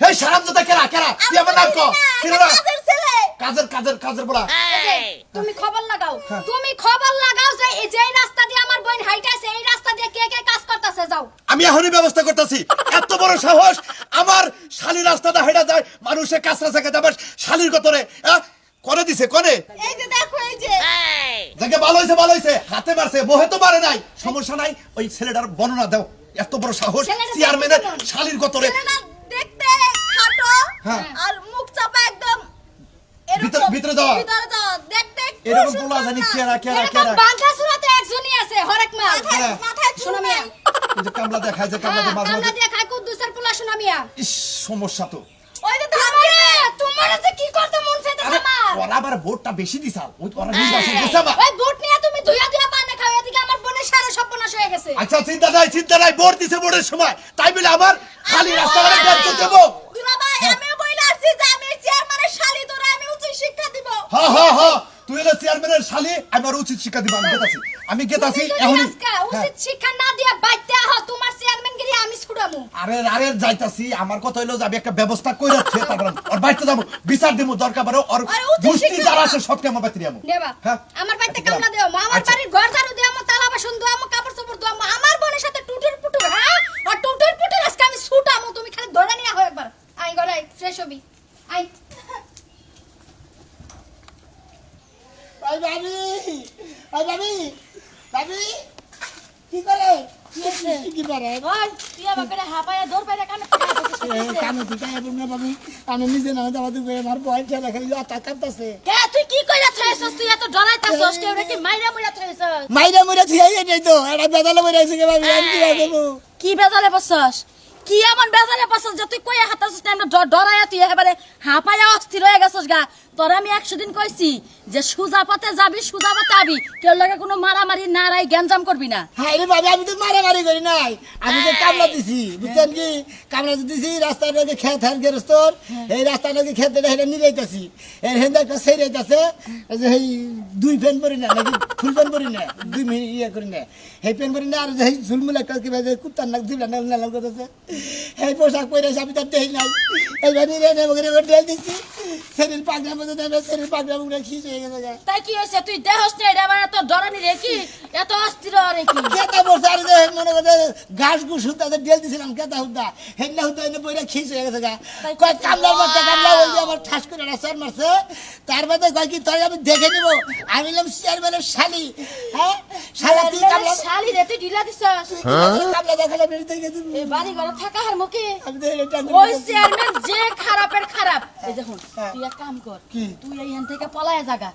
এই সারামজাদা কেরা কেরা? তুই আমার নাম কর কেরা কাজের ছেলে। কাজের কাজের বড়া তুমি খবর লাগাও। হ্যাঁ। তুমি খবর লাগাও যে এই যে রাস্তা দিয়ে আমার বোন হাইটাছে এই রাস্তা দিয়ে কে কে কাজ করতেছে যাও। আমি এখনই ব্যবস্থা করতেছি। এত বড় সাহস আমার শালি রাস্তাটা হেঁটে যায় মানুষে কাঁচরা থেকে যাবে শালির কতরে? করে দিছে করে এই যে দেখো এই যে। যাকে ভালো হয়েছে ভালো হয়েছে হাতে মারছে মোহে তো মারে নাই। সমস্যা নাই ওই ছেলেটার বর্ণনা দাও। এত বড় সাহস চেয়ারম্যানের? শালির কতরে আর মুখ চাপা একদম ভিতর- ভিতরে যাওয়া? ভিতরে যাওয়া দেখতে একটু এরকম জানি কেরা কেরা কেরা। সুরাতে একজনই আছে হরেক মাল। মাথায় হ্যাঁ। চুল নাই। মিয়া যে কামলা দেখায় যে কামলা হ্যাঁ, মাঝে কামলা মাঝে দিয়ে খায় কুদ্দুসের পোলা শোনা মিয়া। ইস সমস্যা তো। ওই যে তোমারে তোমারে যে কি করতে মন চাইতেছে আমার? ওরা আবার ভোটটা বেশি দিছাল ওই ওরা নির্বাচন দিছে আবার। ওই বুট নিয়ে তুমি ধুইয়া ধুইয়া পানে খাও এদিকে আমার বোনের সারা সর্বনাশ হয়ে গেছে। আচ্ছা চিন্তা নাই চিন্তা নাই ভোট দিছে ভোটের সময়। তাই বলে আমার খালি রাস্তা বেঞ্চ দেবো। আসছি যে আমি চেয়ারম্যানের শালি ধরে আমি উচ্চ শিক্ষা দিব। হা হা হা। তুই হলো চেয়ারম্যানের শালি আমার উচিত শিক্ষা দিব। আমি গেতাছি। আমি গেতাছি আজকে হ্যাঁ। উচিত শিক্ষা না দিয়া বাইতে আহ তোমার চেয়ারম্যান গিরি আমি ছুড়ামু আরে আরে যাইতাছি। আমার কথা হইল যাবে একটা ব্যবস্থা কইরা রাখছে তারপর ওর বাড়িতে যাব। বিচার দেবো দরকার পড়ে আরে শিক্ষা যারা আছে সবকে আমার বাড়িতে যাব। নেবা হ্যাঁ। আমার বাড়িতে আচ্ছা, কামলা দেও আমার আচ্ছা। বাড়ির ঘর ঝাড়ু দেও তালা বাসন দেও কাপড় চোপড় দেও আমার বোনের সাথে টুটুর পুটুর হ্যাঁ আর টুটুর পুটুর আজকে আমি ছুটামু তুমি খালি ধরে নিয়ে আহো একবার আই গলাই ফ্রেশ হবি আই ওই ভাবি ওই ভাবি ভাবি কি করে? কি তুই আমার করে হাপায়া দৌড় পাইরা কানে কানে? ঠিক আছে না ভাবি। আমি নিজে না দাবাতে করে আমার বয় ঠেলা খালি আতা কাঁপতাছে কে তুই কি কইরা থইছস তুই এত ডরাইতাছস কেউ নাকি? মাইরা মুইরা থইছস মাইরা মুইরা থিয়াই নেই তো এটা বেদালে মরে আছে ভাবি আমি কি দেবো কি বেজালে বসছস? কি এমন বেজালে বসছস যে তুই কইয়া হাতাছস না আমরা তুই একেবারে হাঁপাইয়া অস্থির হয়ে গেছস গা। তোর আমি একশো দিন কইছি যে সুজা পথে যাবি সুজা পথে আবি। কেউ লাগে কোনো মারামারি নারাই গ্যাঞ্জাম করবি না। হ্যাঁ রে ভাবি আমি তো মারামারি করি নাই। আমি তো কামলা দিছি বুঝছেন কি? কামলা দিছি রাস্তার নাকি খেত হ্যান গেরস্তর। এই রাস্তার নাকি খেত হেঁটে নিয়ে যাইতাছি। এর হেন্দে একটা সেই যাইতাছে যে এই দুই ফ্যান পরি না নাকি ফুল ফ্যান পরি না দুই মিনিট ইয়ে করি না। সেই ফ্যান পরি না আর এই ঝুলমুল একটা কিবা যে কুত্তার নাক দিবলা নাল নাল করতেছে। এই পোশাক পরে আমি তার দেই নাই। এইবার নিয়ে নেব করে দিছি। শরীর পাগলা মধ্যে শরীর পাগলা মুখে খিচ হয়ে গেছে। তাই কি হয়েছে তুই দেহস না এটা আমার এত ডরানি রে কি এত অস্থির রে কি কেতা বসে আর যে মনে করে ঘাস ঘুষ হুদা ডেল দিছিলাম কেতা হুদা। হেন্না হুদা এনে বইরা খিস হয়ে গেছে গা। কয় কামলার মারতে কামলা ওই আমার ঠাস করে রাস্তার মারছে। তার বাদে কয় কি তোর আমি দেখে নিব। আমি বললাম চেয়ারম্যানের শালি। হ্যাঁ? শালা তুই কামলা শালি রে তুই ঢিলা দিছস। কামলা দেখালে বেরিয়ে দেখে দিব এই বাড়ি ঘরে থাকা হার মুখে। আমি তো এটা ওই চেয়ারম্যান যে খারাপের খারাপ। এই দেখুন তুই এক কাম কর। তুই এইখান থেকে পলায় জাগা